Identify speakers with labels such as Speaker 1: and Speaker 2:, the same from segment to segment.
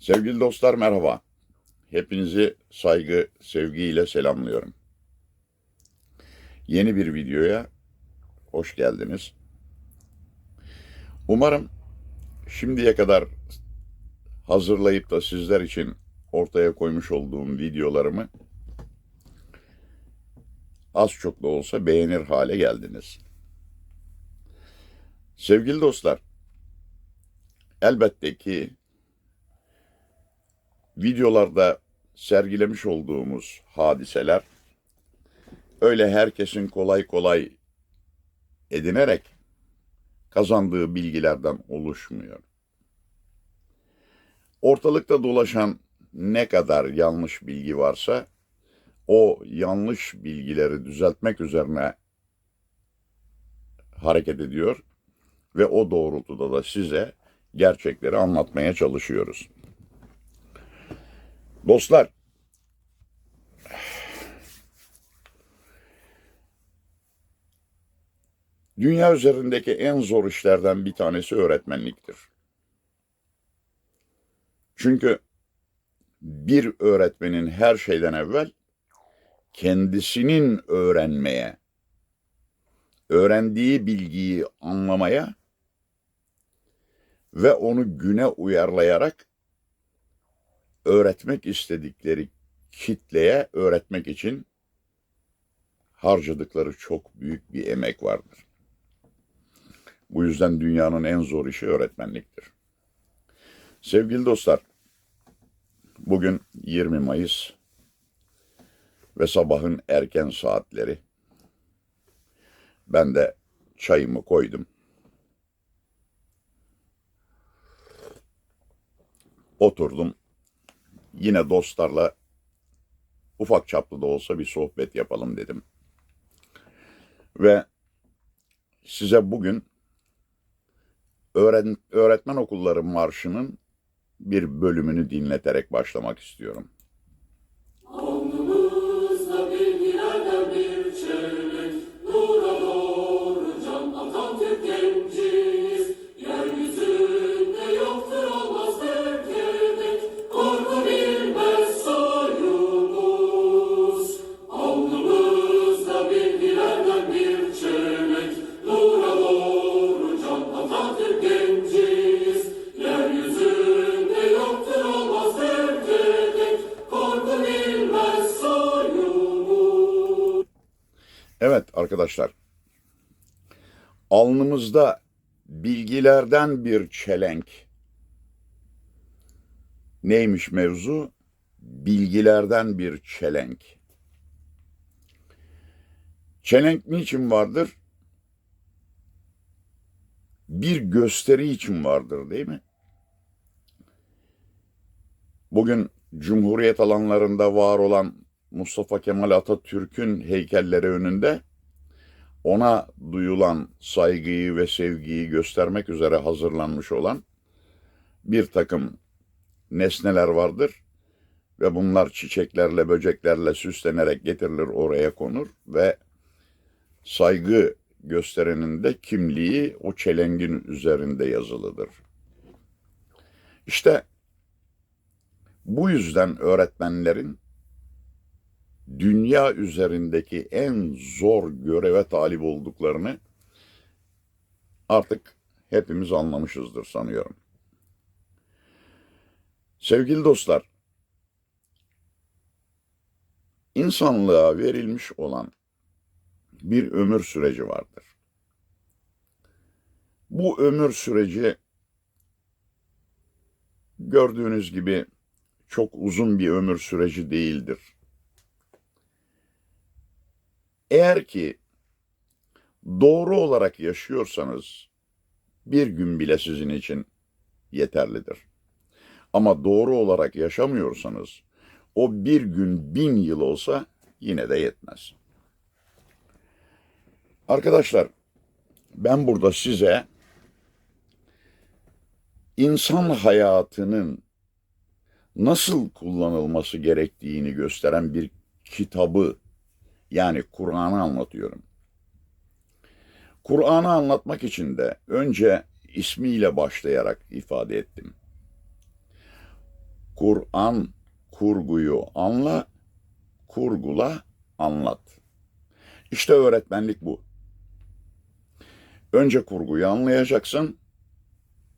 Speaker 1: Sevgili dostlar merhaba. Hepinizi saygı, sevgiyle selamlıyorum. Yeni bir videoya hoş geldiniz. Umarım şimdiye kadar hazırlayıp da sizler için ortaya koymuş olduğum videolarımı az çok da olsa beğenir hale geldiniz. Sevgili dostlar, elbette ki videolarda sergilemiş olduğumuz hadiseler öyle herkesin kolay kolay edinerek kazandığı bilgilerden oluşmuyor. Ortalıkta dolaşan ne kadar yanlış bilgi varsa o yanlış bilgileri düzeltmek üzerine hareket ediyor ve o doğrultuda da size gerçekleri anlatmaya çalışıyoruz. Dostlar, dünya üzerindeki en zor işlerden bir tanesi öğretmenliktir. Çünkü bir öğretmenin her şeyden evvel kendisinin öğrenmeye, öğrendiği bilgiyi anlamaya ve onu güne uyarlayarak öğretmek istedikleri kitleye öğretmek için harcadıkları çok büyük bir emek vardır. Bu yüzden dünyanın en zor işi öğretmenliktir. Sevgili dostlar, bugün 20 Mayıs ve sabahın erken saatleri. Ben de çayımı koydum. Oturdum. Yine dostlarla ufak çaplı da olsa bir sohbet yapalım dedim. Ve size bugün öğretmen okulları marşının bir bölümünü dinleterek başlamak istiyorum. Alnımızda bilgilerden bir çelenk. Neymiş mevzu? Bilgilerden bir çelenk. Çelenk niçin vardır? Bir gösteri için vardır değil mi? Bugün Cumhuriyet alanlarında var olan Mustafa Kemal Atatürk'ün heykelleri önünde ona duyulan saygıyı ve sevgiyi göstermek üzere hazırlanmış olan bir takım nesneler vardır ve bunlar çiçeklerle, böceklerle süslenerek getirilir oraya konur ve saygı gösterenin de kimliği o çelengin üzerinde yazılıdır. İşte bu yüzden öğretmenlerin dünya üzerindeki en zor göreve talip olduklarını artık hepimiz anlamışızdır sanıyorum. Sevgili dostlar, insanlığa verilmiş olan bir ömür süreci vardır. Bu ömür süreci gördüğünüz gibi çok uzun bir ömür süreci değildir. Eğer ki doğru olarak yaşıyorsanız bir gün bile sizin için yeterlidir. Ama doğru olarak yaşamıyorsanız o bir gün bin yıl olsa yine de yetmez. Arkadaşlar ben burada size insan hayatının nasıl kullanılması gerektiğini gösteren bir kitabı yani Kur'an'ı anlatıyorum. Kur'an'ı anlatmak için de önce ismiyle başlayarak ifade ettim. Kur'an kurguyu anla, kurgula, anlat. İşte öğretmenlik bu. Önce kurguyu anlayacaksın,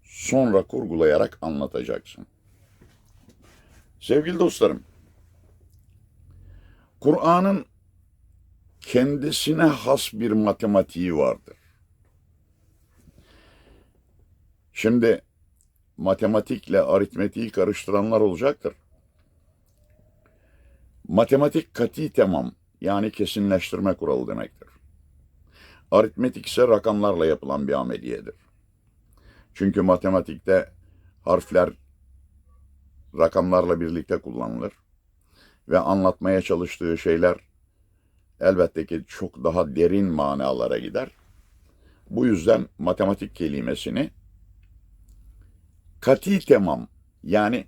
Speaker 1: sonra kurgulayarak anlatacaksın. Sevgili dostlarım, Kur'an'ın kendisine has bir matematiği vardır. Şimdi matematikle aritmetiği karıştıranlar olacaktır. Matematik kati tamam yani kesinleştirme kuralı demektir. Aritmetik ise rakamlarla yapılan bir ameliyedir. Çünkü matematikte harfler rakamlarla birlikte kullanılır ve anlatmaya çalıştığı şeyler elbette ki çok daha derin manalara gider. Bu yüzden matematik kelimesini kati temam yani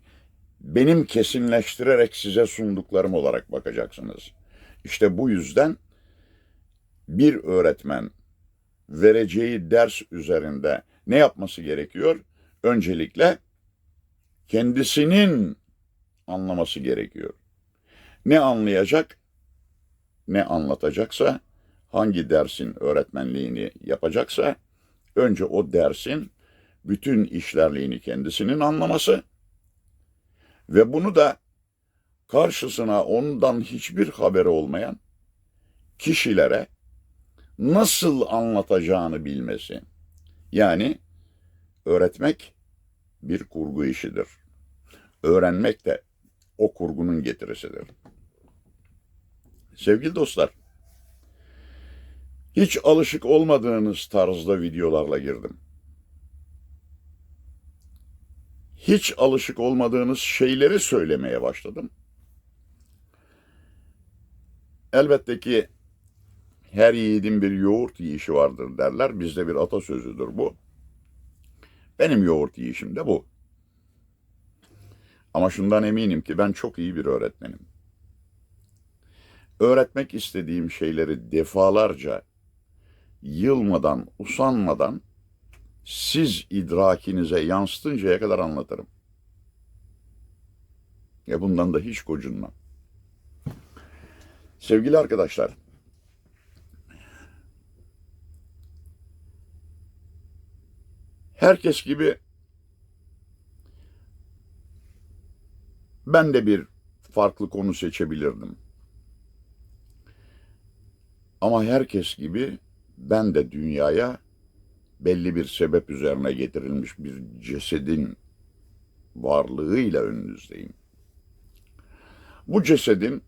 Speaker 1: benim kesinleştirerek size sunduklarım olarak bakacaksınız. İşte bu yüzden bir öğretmen vereceği ders üzerinde ne yapması gerekiyor? Öncelikle kendisinin anlaması gerekiyor. Ne anlayacak, ne anlatacaksa, hangi dersin öğretmenliğini yapacaksa, önce o dersin bütün işlerliğini kendisinin anlaması ve bunu da karşısına ondan hiçbir haberi olmayan kişilere nasıl anlatacağını bilmesi. Yani öğretmek bir kurgu işidir. Öğrenmek de o kurgunun getirisidir. Sevgili dostlar, hiç alışık olmadığınız tarzda videolarla girdim. Hiç alışık olmadığınız şeyleri söylemeye başladım. Elbette ki her yiğidin bir yoğurt yiyişi vardır derler. Bizde bir atasözüdür bu. Benim yoğurt yiyişim de bu. Ama şundan eminim ki ben çok iyi bir öğretmenim. Öğretmek istediğim şeyleri defalarca yılmadan, usanmadan siz idrakinize yansıtıncaya kadar anlatırım. Ya bundan da hiç gocunmam. Sevgili arkadaşlar, herkes gibi ben de bir farklı konu seçebilirdim. Ama herkes gibi ben de dünyaya belli bir sebep üzerine getirilmiş bir cesedin varlığıyla önünüzdeyim. Bu cesedin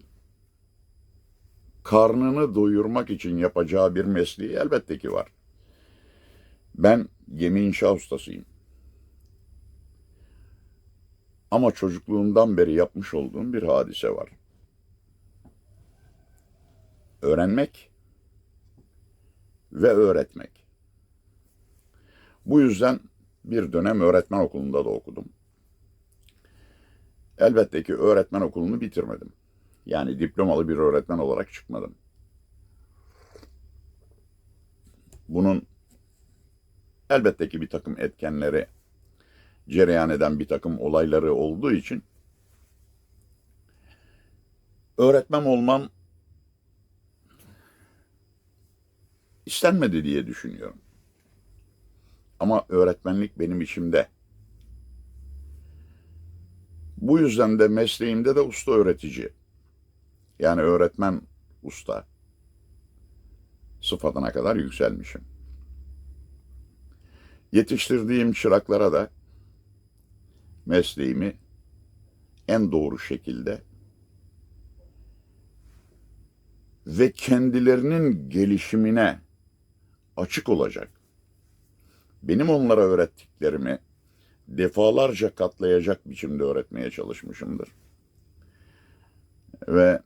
Speaker 1: karnını doyurmak için yapacağı bir mesleği elbette ki var. Ben gemi inşa ustasıyım. Ama çocukluğumdan beri yapmış olduğum bir hadise var. Öğrenmek ve öğretmek. Bu yüzden bir dönem öğretmen okulunda da okudum. Elbette ki öğretmen okulunu bitirmedim. Yani diplomalı bir öğretmen olarak çıkmadım. Bunun elbette ki bir takım etkenleri cereyan eden bir takım olayları olduğu için öğretmen olmam istenmedi diye düşünüyorum. Ama öğretmenlik benim içimde. Bu yüzden de mesleğimde de usta öğretici. Yani öğretmen usta sıfatına kadar yükselmişim. Yetiştirdiğim çıraklara da mesleğimi en doğru şekilde ve kendilerinin gelişimine açık olacak. Benim onlara öğrettiklerimi defalarca katlayacak biçimde öğretmeye çalışmışımdır. Ve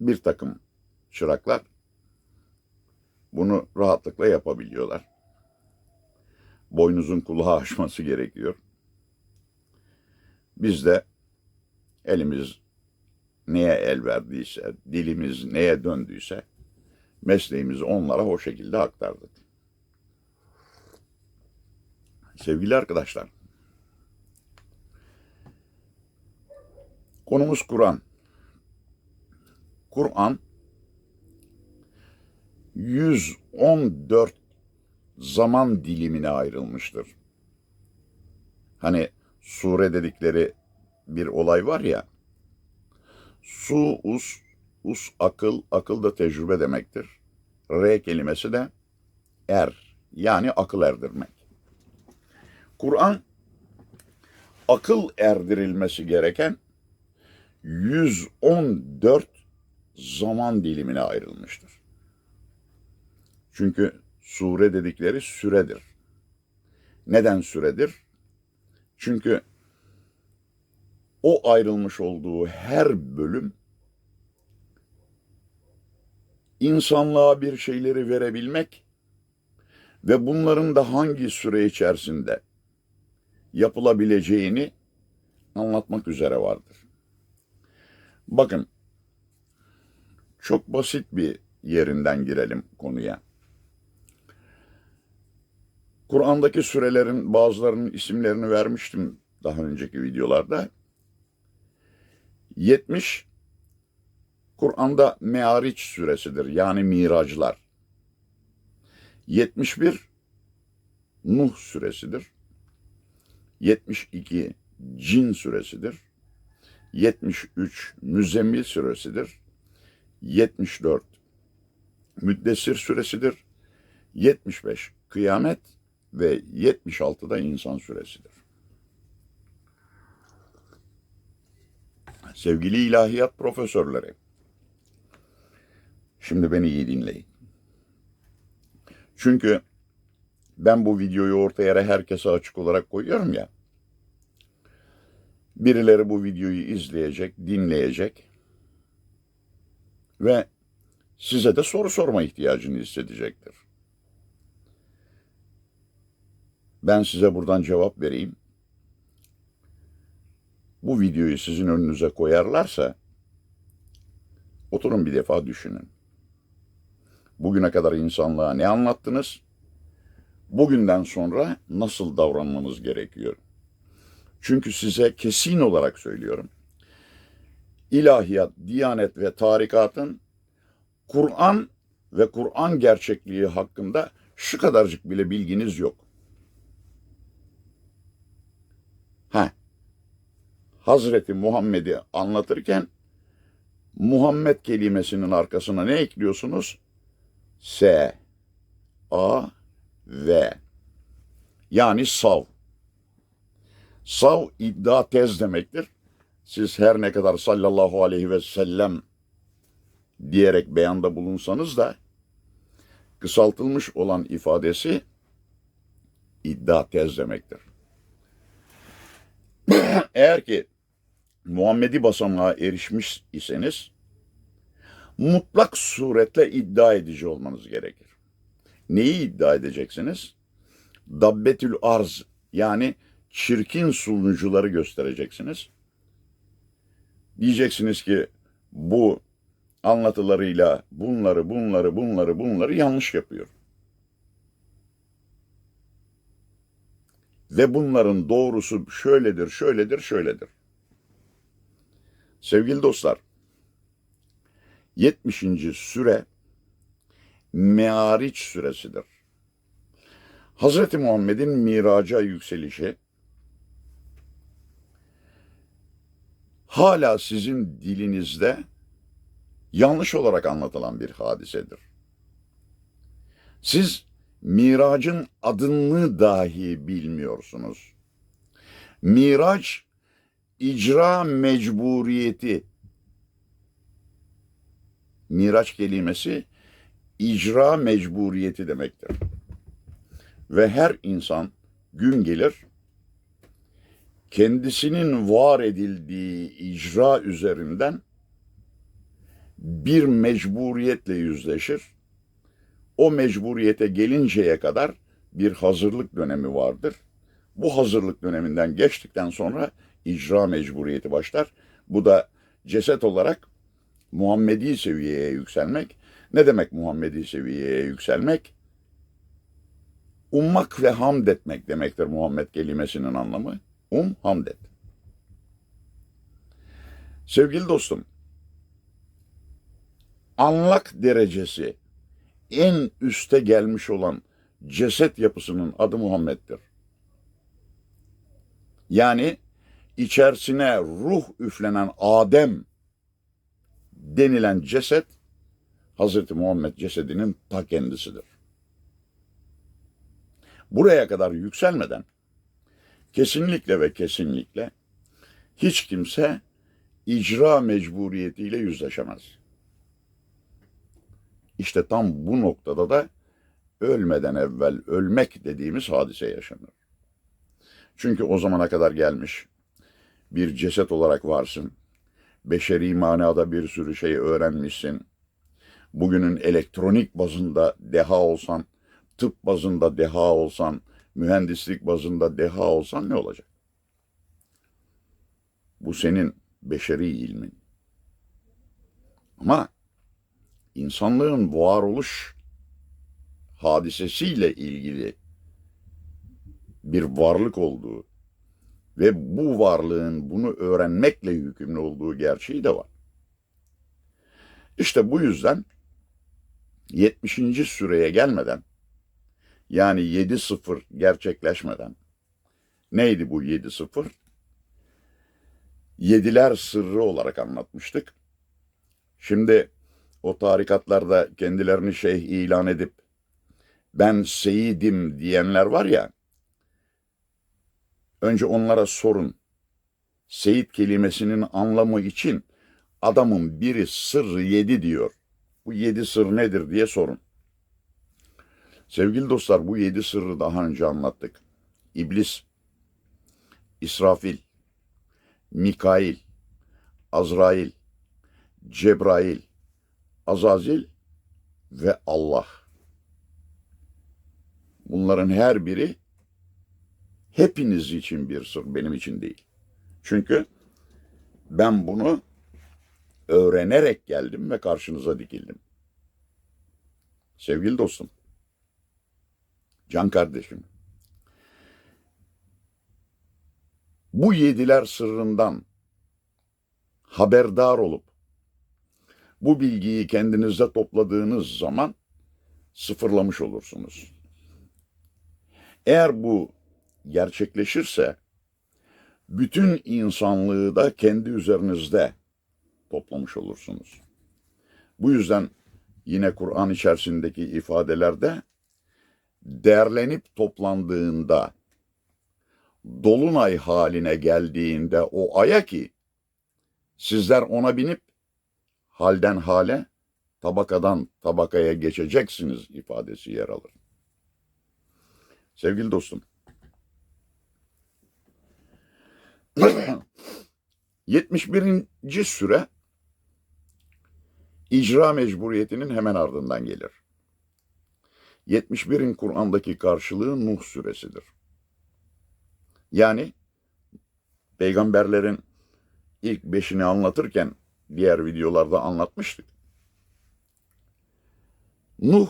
Speaker 1: bir takım çıraklar bunu rahatlıkla yapabiliyorlar. Boynuzun kulağı aşması gerekiyor. Biz de elimiz neye el verdiyse, dilimiz neye döndüyse mesleğimizi onlara o şekilde aktardık. Sevgili arkadaşlar, Konumuz Kur'an. Kur'an 114 zaman dilimine ayrılmıştır. Hani sure dedikleri bir olay var ya. Su, us, us akıl, akıl da tecrübe demektir. R kelimesi de er, yani akıl erdirmek. Kur'an akıl erdirilmesi gereken 114 zaman dilimine ayrılmıştır. Çünkü sure dedikleri süredir. Neden süredir? Çünkü o ayrılmış olduğu her bölüm insanlığa bir şeyleri verebilmek ve bunların da hangi süre içerisinde yapılabileceğini anlatmak üzere vardır. Bakın çok basit bir yerinden girelim konuya. Kur'an'daki sürelerin bazılarının isimlerini vermiştim daha önceki videolarda. 70 Kur'an'da Meariç suresidir yani Miraclar. 71 Nuh suresidir. 72 Cin suresidir. 73 Müzzemmil suresidir. 74 Müddessir suresidir. 75 Kıyamet ve 76 da insan suresidir. Sevgili ilahiyat profesörleri, şimdi beni iyi dinleyin. Çünkü ben bu videoyu ortaya herkese açık olarak koyuyorum ya. Birileri bu videoyu izleyecek, dinleyecek ve size de soru sorma ihtiyacını hissedecektir. Ben size buradan cevap vereyim. Bu videoyu sizin önünüze koyarlarsa oturun bir defa düşünün. Bugüne kadar insanlığa ne anlattınız? Bugünden sonra nasıl davranmanız gerekiyor? Çünkü size kesin olarak söylüyorum. İlahiyat, Diyanet ve tarikatın Kur'an ve Kur'an gerçekliği hakkında şu kadarcık bile bilginiz yok. Ha. Hazreti Muhammed'i anlatırken Muhammed kelimesinin arkasına ne ekliyorsunuz? S, A, V. Yani sav. Sav iddia tez demektir. Siz her ne kadar sallallahu aleyhi ve sellem diyerek beyanda bulunsanız da kısaltılmış olan ifadesi iddia tez demektir. Eğer ki Muhammedi basamağa erişmiş iseniz mutlak suretle iddia edici olmanız gerekir. Neyi iddia edeceksiniz? Dabbetül arz yani çirkin sunucuları göstereceksiniz. Diyeceksiniz ki bu anlatılarıyla bunları bunları bunları bunları yanlış yapıyor. Ve bunların doğrusu şöyledir, şöyledir, şöyledir. Sevgili dostlar, 70. süre Meariç süresidir. Hz. Muhammed'in miraca yükselişi hala sizin dilinizde yanlış olarak anlatılan bir hadisedir. Siz miracın adını dahi bilmiyorsunuz. Miraç icra mecburiyeti. Miraç kelimesi icra mecburiyeti demektir. Ve her insan gün gelir kendisinin var edildiği icra üzerinden bir mecburiyetle yüzleşir. O mecburiyete gelinceye kadar bir hazırlık dönemi vardır. Bu hazırlık döneminden geçtikten sonra icra mecburiyeti başlar. Bu da ceset olarak Muhammedi seviyeye yükselmek. Ne demek Muhammedi seviyeye yükselmek? Ummak ve hamd etmek demektir Muhammed kelimesinin anlamı. Um, hamd et. Sevgili dostum, anlak derecesi en üste gelmiş olan ceset yapısının adı Muhammed'dir. Yani içerisine ruh üflenen Adem denilen ceset Hazreti Muhammed cesedinin ta kendisidir. Buraya kadar yükselmeden kesinlikle ve kesinlikle hiç kimse icra mecburiyetiyle yüzleşemez. İşte tam bu noktada da ölmeden evvel ölmek dediğimiz hadise yaşanır. Çünkü o zamana kadar gelmiş bir ceset olarak varsın. Beşeri manada bir sürü şey öğrenmişsin. Bugünün elektronik bazında deha olsan, tıp bazında deha olsan, mühendislik bazında deha olsan ne olacak? Bu senin beşeri ilmin. Ama insanlığın varoluş hadisesiyle ilgili bir varlık olduğu ve bu varlığın bunu öğrenmekle yükümlü olduğu gerçeği de var. İşte bu yüzden 70. süreye gelmeden yani 7-0 gerçekleşmeden neydi bu 7-0? Yediler sırrı olarak anlatmıştık. Şimdi o tarikatlarda kendilerini şeyh ilan edip ben seyidim diyenler var ya önce onlara sorun. Seyit kelimesinin anlamı için adamın biri sırrı yedi diyor. Bu yedi sır nedir diye sorun. Sevgili dostlar bu yedi sırrı daha önce anlattık. İblis, İsrafil, Mikail, Azrail, Cebrail, Azazil ve Allah. Bunların her biri hepiniz için bir sır, benim için değil. Çünkü ben bunu öğrenerek geldim ve karşınıza dikildim. Sevgili dostum, can kardeşim, bu yediler sırrından haberdar olup bu bilgiyi kendinizde topladığınız zaman sıfırlamış olursunuz. Eğer bu gerçekleşirse bütün insanlığı da kendi üzerinizde toplamış olursunuz. Bu yüzden yine Kur'an içerisindeki ifadelerde derlenip toplandığında dolunay haline geldiğinde o aya ki sizler ona binip halden hale tabakadan tabakaya geçeceksiniz ifadesi yer alır. Sevgili dostum 71. süre icra mecburiyetinin hemen ardından gelir. 71'in Kur'an'daki karşılığı Nuh suresidir. Yani peygamberlerin ilk beşini anlatırken diğer videolarda anlatmıştık. Nuh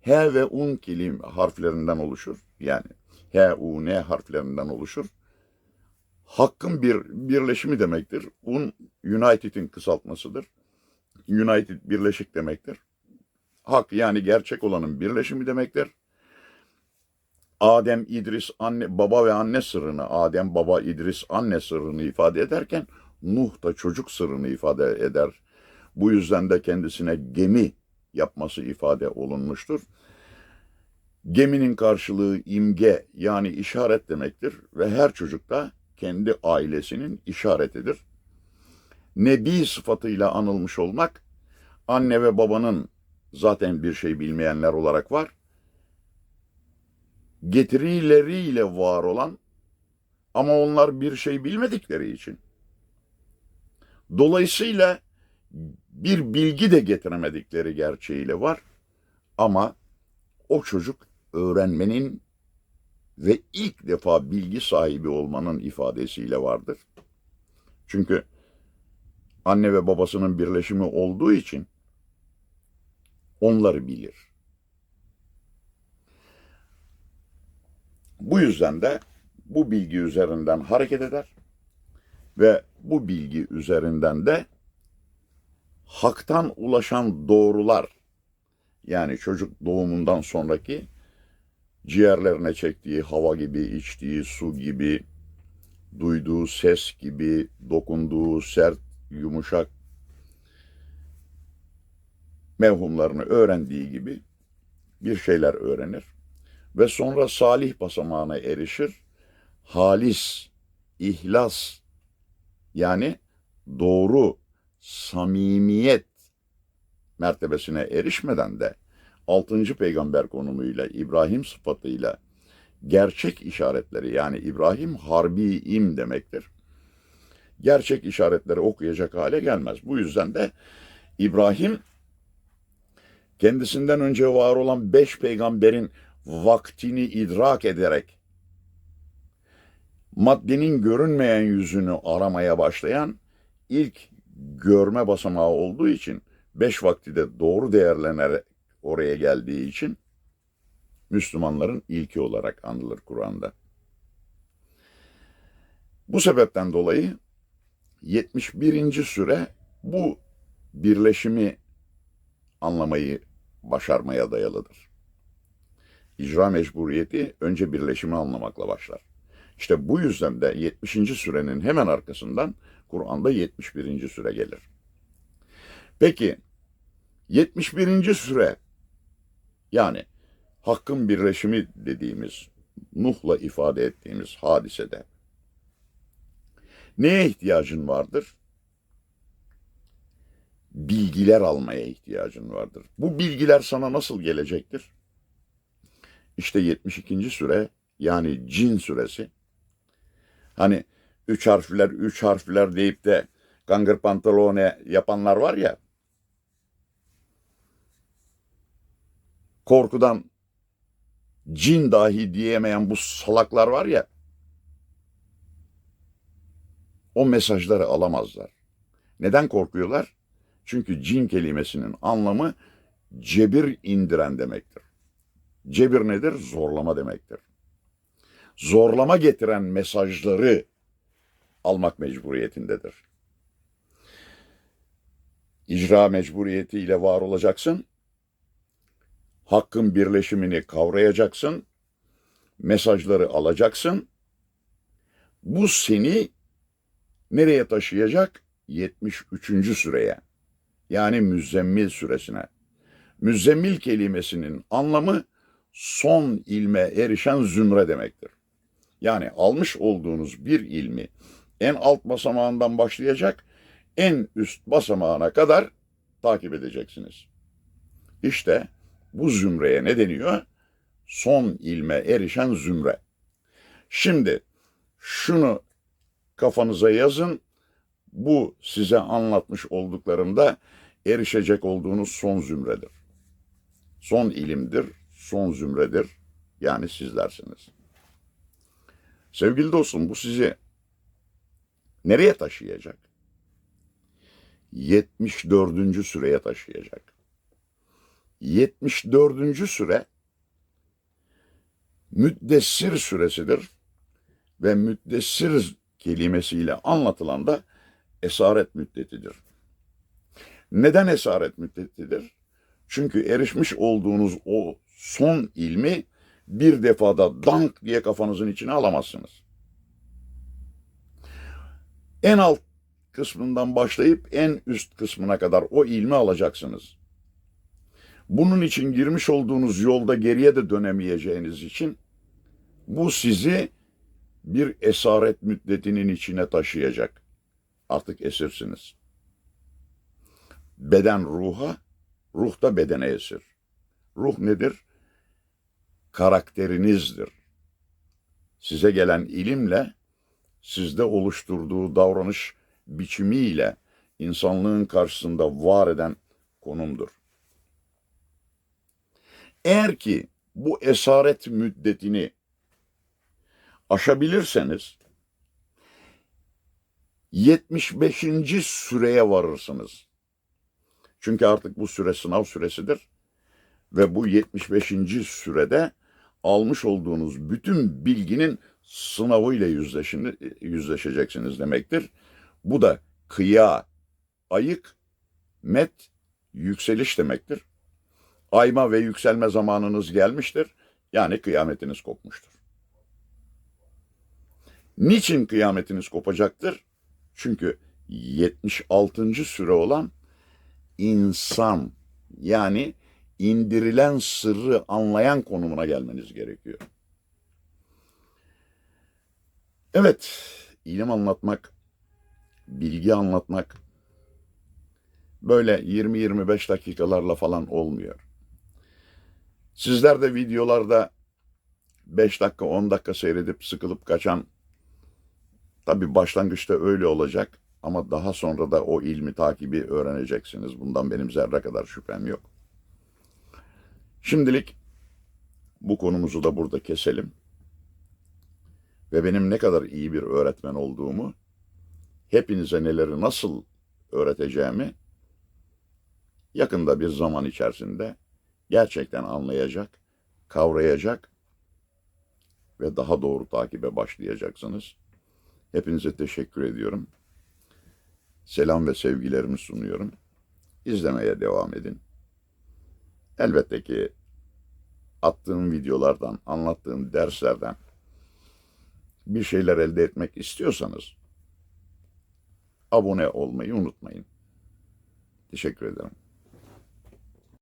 Speaker 1: H ve Un kelim harflerinden oluşur. Yani H, U, N harflerinden oluşur. Hakkın bir birleşimi demektir. Un United'in kısaltmasıdır. United birleşik demektir. Hak yani gerçek olanın birleşimi demektir. Adem, İdris, anne, baba ve anne sırrını, Adem, baba, İdris, anne sırrını ifade ederken Nuh da çocuk sırrını ifade eder. Bu yüzden de kendisine gemi yapması ifade olunmuştur. Geminin karşılığı imge yani işaret demektir ve her çocuk da kendi ailesinin işaretidir. Nebi sıfatıyla anılmış olmak, anne ve babanın zaten bir şey bilmeyenler olarak var. Getirileriyle var olan ama onlar bir şey bilmedikleri için. Dolayısıyla bir bilgi de getiremedikleri gerçeğiyle var. Ama o çocuk öğrenmenin ve ilk defa bilgi sahibi olmanın ifadesiyle vardır. Çünkü anne ve babasının birleşimi olduğu için onları bilir. Bu yüzden de bu bilgi üzerinden hareket eder Ve bu bilgi üzerinden de haktan ulaşan doğrular yani çocuk doğumundan sonraki ciğerlerine çektiği hava gibi, içtiği su gibi, duyduğu ses gibi, dokunduğu sert, yumuşak mevhumlarını öğrendiği gibi bir şeyler öğrenir ve sonra salih basamağına erişir. Halis, ihlas yani doğru, samimiyet mertebesine erişmeden de 6. peygamber konumuyla İbrahim sıfatıyla gerçek işaretleri yani İbrahim harbiyim demektir. Gerçek işaretleri okuyacak hale gelmez. Bu yüzden de İbrahim kendisinden önce var olan beş peygamberin vaktini idrak ederek maddenin görünmeyen yüzünü aramaya başlayan ilk görme basamağı olduğu için beş vakti de doğru değerlenerek oraya geldiği için Müslümanların ilki olarak anılır Kur'an'da. Bu sebepten dolayı 71. süre bu birleşimi anlamayı başarmaya dayalıdır. İcra mecburiyeti önce birleşimi anlamakla başlar. İşte bu yüzden de 70. sürenin hemen arkasından Kur'an'da 71. süre gelir. Peki 71. süre yani hakkın birleşimi dediğimiz Nuh'la ifade ettiğimiz hadisede neye ihtiyacın vardır? Bilgiler almaya ihtiyacın vardır. Bu bilgiler sana nasıl gelecektir? İşte 72. süre yani cin suresi. Hani üç harfler, üç harfler deyip de gangır pantolone yapanlar var ya. Korkudan cin dahi diyemeyen bu salaklar var ya. O mesajları alamazlar. Neden korkuyorlar? Çünkü cin kelimesinin anlamı cebir indiren demektir. Cebir nedir? Zorlama demektir. Zorlama getiren mesajları almak mecburiyetindedir. İcra mecburiyetiyle var olacaksın. Hakkın birleşimini kavrayacaksın. Mesajları alacaksın. Bu seni nereye taşıyacak? 73. süreye. Yani müzzemmil süresine. Müzzemmil kelimesinin anlamı son ilme erişen zümre demektir. Yani almış olduğunuz bir ilmi en alt basamağından başlayacak, en üst basamağına kadar takip edeceksiniz. İşte bu zümreye ne deniyor? Son ilme erişen zümre. Şimdi şunu kafanıza yazın. Bu size anlatmış olduklarımda erişecek olduğunuz son zümredir. Son ilimdir, son zümredir. Yani sizlersiniz. Sevgili dostum bu sizi nereye taşıyacak? 74. süreye taşıyacak. 74. süre müddessir süresidir ve müddessir kelimesiyle anlatılan da esaret müddetidir. Neden esaret müddetidir? Çünkü erişmiş olduğunuz o son ilmi bir defada dank diye kafanızın içine alamazsınız. En alt kısmından başlayıp en üst kısmına kadar o ilmi alacaksınız. Bunun için girmiş olduğunuz yolda geriye de dönemeyeceğiniz için bu sizi bir esaret müddetinin içine taşıyacak. Artık esirsiniz. Beden ruha, ruh da bedene esir. Ruh nedir? Karakterinizdir. Size gelen ilimle sizde oluşturduğu davranış biçimiyle insanlığın karşısında var eden konumdur. Eğer ki bu esaret müddetini aşabilirseniz 75. süreye varırsınız. Çünkü artık bu süre sınav süresidir ve bu 75. sürede almış olduğunuz bütün bilginin sınavıyla yüzleşin, yüzleşeceksiniz demektir. Bu da kıya, ayık, met, yükseliş demektir. Ayma ve yükselme zamanınız gelmiştir. Yani kıyametiniz kopmuştur. Niçin kıyametiniz kopacaktır? Çünkü 76. süre olan insan yani indirilen sırrı anlayan konumuna gelmeniz gerekiyor. Evet, ilim anlatmak, bilgi anlatmak böyle 20-25 dakikalarla falan olmuyor. Sizler de videolarda 5 dakika 10 dakika seyredip sıkılıp kaçan tabi başlangıçta öyle olacak ama daha sonra da o ilmi takibi öğreneceksiniz. Bundan benim zerre kadar şüphem yok. Şimdilik bu konumuzu da burada keselim. Ve benim ne kadar iyi bir öğretmen olduğumu, hepinize neleri nasıl öğreteceğimi yakında bir zaman içerisinde gerçekten anlayacak, kavrayacak ve daha doğru takibe başlayacaksınız. Hepinize teşekkür ediyorum. Selam ve sevgilerimi sunuyorum. İzlemeye devam edin. Elbette ki attığım videolardan, anlattığım derslerden bir şeyler elde etmek istiyorsanız abone olmayı unutmayın. Teşekkür ederim.